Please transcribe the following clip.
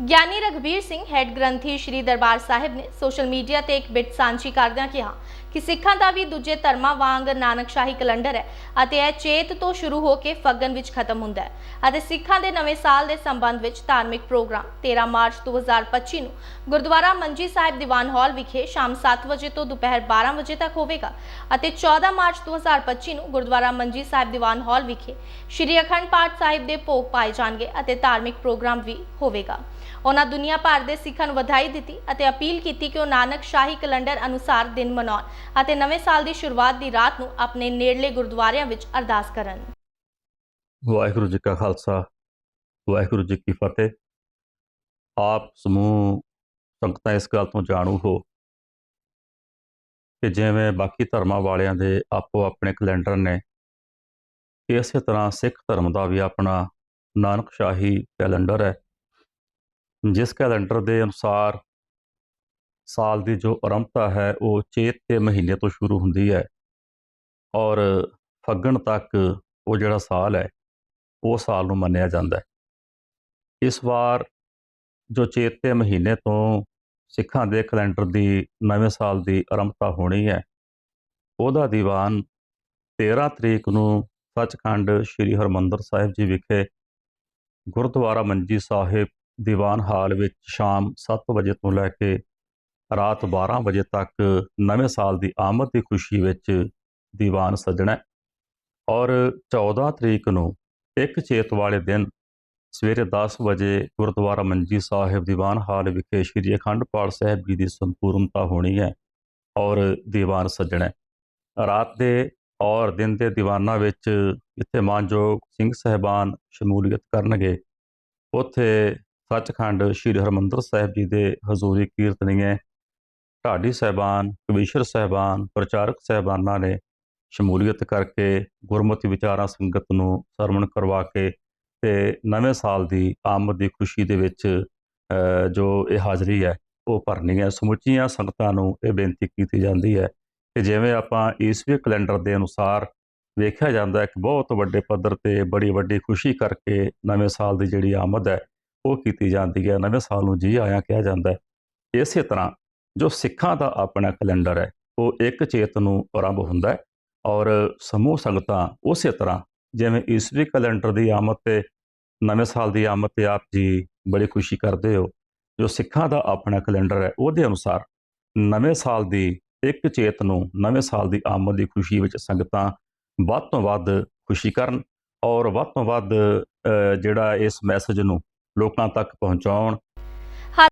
Giani Raghbir Singh, head ਗ੍ਰੰਥੀ ਸ਼੍ਰੀ ਦਰਬਾਰ ਸਾਹਿਬ ਨੇ social media ਤੇ ਇੱਕ ਬਿਟ ਸਾਂਝੀ ਕਰਦਿਆਂ ਕਿਹਾ ਕਿ ਸਿੱਖਾਂ ਦਾ ਵੀ ਦੂਜੇ ਧਰਮਾਂ ਵਾਂਗ ਨਾਨਕਸ਼ਾਹੀ ਕੈਲੰਡਰ ਹੈ ਅਤੇ ਇਹ ਚੇਤ ਤੋਂ ਸ਼ੁਰੂ ਹੋ ਕੇ ਫੱਗਣ ਵਿੱਚ ਖਤਮ ਹੁੰਦਾ ਹੈ ਅਤੇ ਸਿੱਖਾਂ ਦੇ ਨਵੇਂ ਸਾਲ ਦੇ ਸੰਬੰਧ ਵਿੱਚ ਧਾਰਮਿਕ ਪ੍ਰੋਗਰਾਮ 13 ਮਾਰਚ 2025 ਨੂੰ ਗੁਰਦੁਆਰਾ ਮੰਜੀ ਸਾਹਿਬ ਦੀਵਾਨ ਹਾਲ ਵਿਖੇ ਸ਼ਾਮ 7 ਵਜੇ ਤੋਂ ਦੁਪਹਿਰ 12 ਵਜੇ ਤੱਕ ਹੋਵੇਗਾ ਅਤੇ 14 ਮਾਰਚ 2025 ਨੂੰ ਗੁਰਦੁਆਰਾ ਮੰਜੀ ਸਾਹਿਬ ਦੀਵਾਨ ਹਾਲ ਵਿਖੇ ਸ਼੍ਰੀ ਅਖੰਡ ਪਾਠ ਸਾਹਿਬ ਦੇ ਭੋਗ ਪਾਏ ਜਾਣਗੇ ਅਤੇ ਧਾਰਮਿਕ ਪ੍ਰੋਗਰਾਮ ਵੀ ਹੋਵੇਗਾ। ਉਹਨਾਂ ਦੁਨੀਆ ਭਰ ਦੇ ਸਿੱਖਾਂ ਨੂੰ ਵਧਾਈ ਦਿੱਤੀ ਅਤੇ ਅਪੀਲ ਕੀਤੀ ਕਿ ਉਹ ਨਾਨਕ ਸ਼ਾਹੀ ਕੈਲੰਡਰ ਅਨੁਸਾਰ ਦਿਨ ਮਨਾਉਣ ਅਤੇ ਨਵੇਂ ਸਾਲ ਦੀ ਸ਼ੁਰੂਆਤ ਦੀ ਰਾਤ ਨੂੰ ਆਪਣੇ ਨੇੜਲੇ ਗੁਰਦੁਆਰਿਆਂ ਵਿੱਚ ਅਰਦਾਸ ਕਰਨ। ਵਾਹਿਗੁਰੂ ਜੀ ਕਾ ਖਾਲਸਾ, ਵਾਹਿਗੁਰੂ ਜੀ ਕੀ ਫਤਿਹ। ਆਪ ਸਮੂਹ ਸੰਗਤਾਂ ਇਸ ਗੱਲ ਤੋਂ ਜਾਣੂ ਹੋ ਕਿ ਜਿਵੇਂ ਬਾਕੀ ਧਰਮਾਂ ਵਾਲਿਆਂ ਦੇ ਆਪੋ ਆਪਣੇ ਕੈਲੰਡਰ ਨੇ ਇਸੇ ਤਰ੍ਹਾਂ ਸਿੱਖ ਧਰਮ ਦਾ ਵੀ ਆਪਣਾ ਨਾਨਕ ਸ਼ਾਹੀ ਕੈਲੰਡਰ ਹੈ। ਜਿਸ ਕੈਲੰਡਰ ਦੇ ਅਨੁਸਾਰ ਸਾਲ ਦੀ ਜੋ ਆਰੰਭਤਾ ਹੈ, ਉਹ ਚੇਤ ਦੇ ਮਹੀਨੇ ਤੋਂ ਸ਼ੁਰੂ ਹੁੰਦੀ ਹੈ ਔਰ ਫੱਗਣ ਤੱਕ ਉਹ ਜਿਹੜਾ ਸਾਲ ਹੈ, ਉਹ ਸਾਲ ਨੂੰ ਮੰਨਿਆ ਜਾਂਦਾ ਹੈ। ਇਸ ਵਾਰ ਜੋ ਚੇਤ ਦੇ ਮਹੀਨੇ ਤੋਂ ਸਿੱਖਾਂ ਦੇ ਕੈਲੰਡਰ ਦੀ ਨਵੇਂ ਸਾਲ ਦੀ ਆਰੰਭਤਾ ਹੋਣੀ ਹੈ, ਉਹਦਾ ਦੀਵਾਨ 13 ਤਰੀਕ ਨੂੰ ਸੱਚਖੰਡ ਸ੍ਰੀ ਹਰਮੰਦਰ ਸਾਹਿਬ ਜੀ ਵਿਖੇ ਗੁਰਦੁਆਰਾ ਮੰਜੀ ਸਾਹਿਬ ਦੀਵਾਨ ਹਾਲ ਵਿੱਚ ਸ਼ਾਮ 7 ਵਜੇ ਤੋਂ ਲੈ ਕੇ ਰਾਤ 12 ਵਜੇ ਤੱਕ ਨਵੇਂ ਸਾਲ ਦੀ ਆਮਦ ਦੀ ਖੁਸ਼ੀ ਵਿੱਚ ਦੀਵਾਨ ਸਜਣਾ ਔਰ 14 ਤਰੀਕ ਨੂੰ ਇੱਕ ਚੇਤ ਵਾਲੇ ਦਿਨ ਸਵੇਰੇ 10 ਵਜੇ ਗੁਰਦੁਆਰਾ ਮੰਜੀ ਸਾਹਿਬ ਦੀਵਾਨ ਹਾਲ ਵਿਖੇ ਸ੍ਰੀ ਅਖੰਡਪਾਲ ਸਾਹਿਬ ਜੀ ਦੀ ਸੰਪੂਰਨਤਾ ਹੋਣੀ ਹੈ ਔਰ ਦੀਵਾਨ ਸੱਜਣਾ ਰਾਤ ਦੇ ਔਰ ਦਿਨ ਦੇ ਦੀਵਾਨਾਂ ਵਿੱਚ ਜਿੱਥੇ ਮਾਨਯੋਗ ਸਿੰਘ ਸਹਿਬਾਨ ਸ਼ਮੂਲੀਅਤ ਕਰਨਗੇ। ਉੱਥੇ ਸੱਚਖੰਡ ਸ੍ਰੀ ਹਰਮੰਦਰ ਸਾਹਿਬ ਜੀ ਦੇ ਹਜ਼ੂਰੀ ਕੀਰਤਨੀਏ, ਢਾਡੀ ਸਹਿਬਾਨ, ਕਵੀਸ਼ਰ ਸਹਿਬਾਨ, ਪ੍ਰਚਾਰਕ ਸਹਿਬਾਨਾਂ ਨੇ ਸ਼ਮੂਲੀਅਤ ਕਰਕੇ ਗੁਰਮਤਿ ਵਿਚਾਰਾਂ ਸੰਗਤ ਨੂੰ ਸਰਵਣ ਕਰਵਾ ਕੇ ਤੇ ਨਵੇਂ ਸਾਲ ਦੀ ਆਮਦ ਦੀ ਖੁਸ਼ੀ ਦੇ ਵਿੱਚ ਜੋ ਇਹ ਹਾਜ਼ਰੀ ਹੈ, ਉਹ ਭਰਨੀ ਹੈ। ਸਮੁੱਚੀਆਂ ਸੰਗਤਾਂ ਨੂੰ ਇਹ ਬੇਨਤੀ ਕੀਤੀ ਜਾਂਦੀ ਹੈ ਕਿ ਜਿਵੇਂ ਆਪਾਂ ਈਸਵੀ ਕੈਲੰਡਰ ਦੇ ਅਨੁਸਾਰ ਵੇਖਿਆ ਜਾਂਦਾ ਹੈ ਕਿ ਬਹੁਤ ਵੱਡੇ ਪੱਧਰ ਤੇ ਬੜੀ ਵੱਡੀ ਖੁਸ਼ੀ ਕਰਕੇ ਨਵੇਂ ਸਾਲ ਦੀ ਜਿਹੜੀ ਆਮਦ ਹੈ ਉਹ ਕੀਤੀ ਜਾਂਦੀ ਹੈ, ਨਵੇਂ ਸਾਲ ਨੂੰ ਜੀ ਆਇਆਂ ਕਿਹਾ ਜਾਂਦਾ ਹੈ। ਇਸੇ ਤਰ੍ਹਾਂ ਜੋ ਸਿੱਖਾਂ ਦਾ ਆਪਣਾ ਕੈਲੰਡਰ ਹੈ, ਉਹ ਇੱਕ ਚੇਤ ਨੂੰ ਆਰੰਭ ਹੁੰਦਾ ਹੈ ਔਰ ਸਮੂਹ ਸੰਗਤਾਂ ਉਸੇ ਤਰ੍ਹਾਂ ਜਿਵੇਂ ਈਸਵੀ ਕੈਲੰਡਰ ਦੀ ਆਮਦ ਤੇ ਨਵੇਂ ਸਾਲ ਦੀ ਆਮਦ ਤੇ ਆਪ ਜੀ ਬੜੀ ਖੁਸ਼ੀ ਕਰਦੇ ਹੋ, ਜੋ ਸਿੱਖਾਂ ਦਾ ਆਪਣਾ ਕੈਲੰਡਰ ਹੈ, ਉਹਦੇ ਅਨੁਸਾਰ ਨਵੇਂ ਸਾਲ ਦੀ ਇੱਕ ਚੇਤ ਨੂੰ ਨਵੇਂ ਸਾਲ ਦੀ ਆਮਦ ਦੀ ਖੁਸ਼ੀ ਵਿੱਚ ਸੰਗਤਾਂ ਵੱਧ ਤੋਂ ਵੱਧ ਖੁਸ਼ੀ ਕਰਨ ਔਰ ਵੱਧ ਤੋਂ ਵੱਧ ਜਿਹੜਾ ਇਸ ਮੈਸੇਜ ਨੂੰ ਲੋਕਾਂ ਤੱਕ ਪਹੁੰਚਾਉਣ